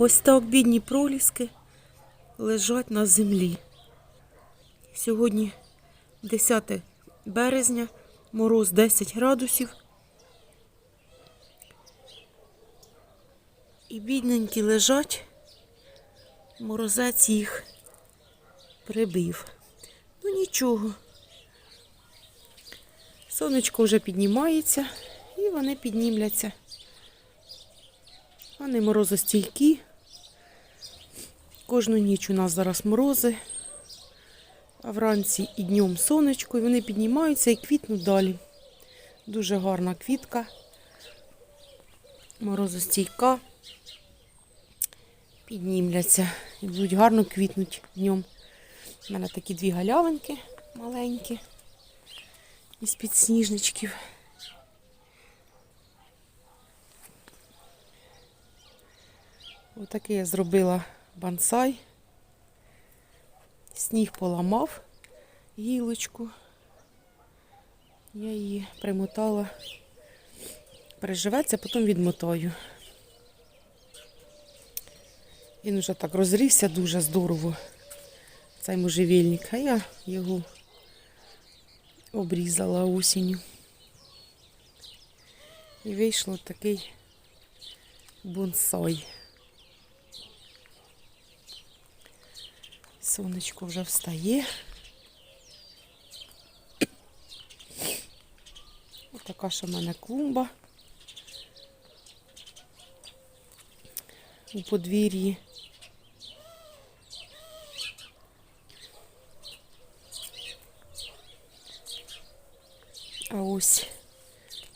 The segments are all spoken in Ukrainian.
Ось так бідні проліски лежать на землі. Сьогодні 10 березня, мороз 10 градусів. І бідненькі лежать, морозець їх прибив. Ну нічого. Сонечко вже піднімається і вони піднімляться. Вони морозостійкі. Кожну ніч у нас зараз морози, а вранці і днем сонечко, і вони піднімаються і квітнуть далі. Дуже гарна квітка, морозостійка. Піднімляться і будуть гарно квітнуть днем. У мене такі дві галявинки маленькі із підсніжничків. Отакий я зробила бонсай. Сніг поламав гілочку. Я її примотала. Переживеться, потім відмотаю. Він вже так розрівся дуже здорово, цей можжевельник, а я його обрізала осінню. І вийшло такий бонсай. Сонечко вже встає. Ось така ж у мене клумба у подвір'ї. А ось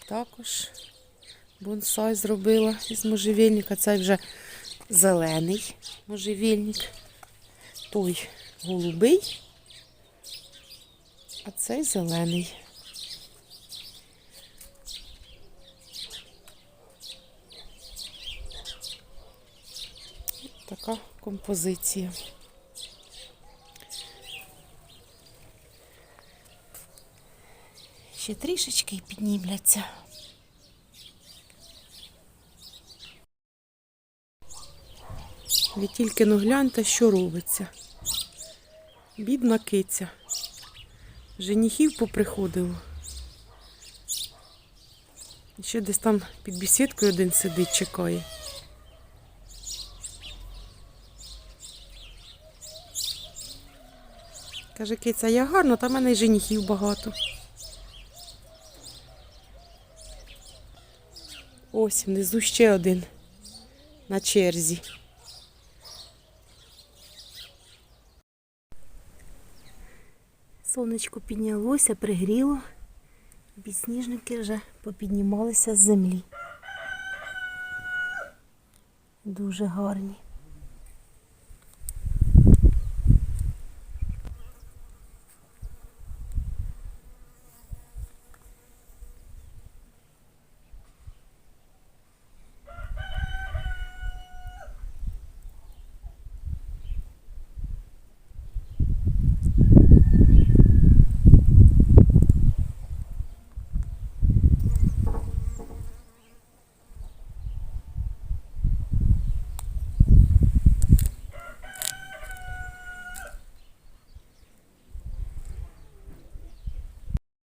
також бонсай зробила із можжевельника. Це вже зелений можжевельник. Той голубий, а цей зелений. Така композиція. Ще трішечки і піднімляться. Ви тільки ну гляньте, що робиться. Бідна киця. Женіхів поприходило. Ще десь там під бісідкою один сидить, чекає. Каже, киця, я гарно, та в мене й женіхів багато. Ось внизу ще один на черзі. Сонечко піднялося, пригріло. Підсніжники вже попіднімалися з землі. Дуже гарні.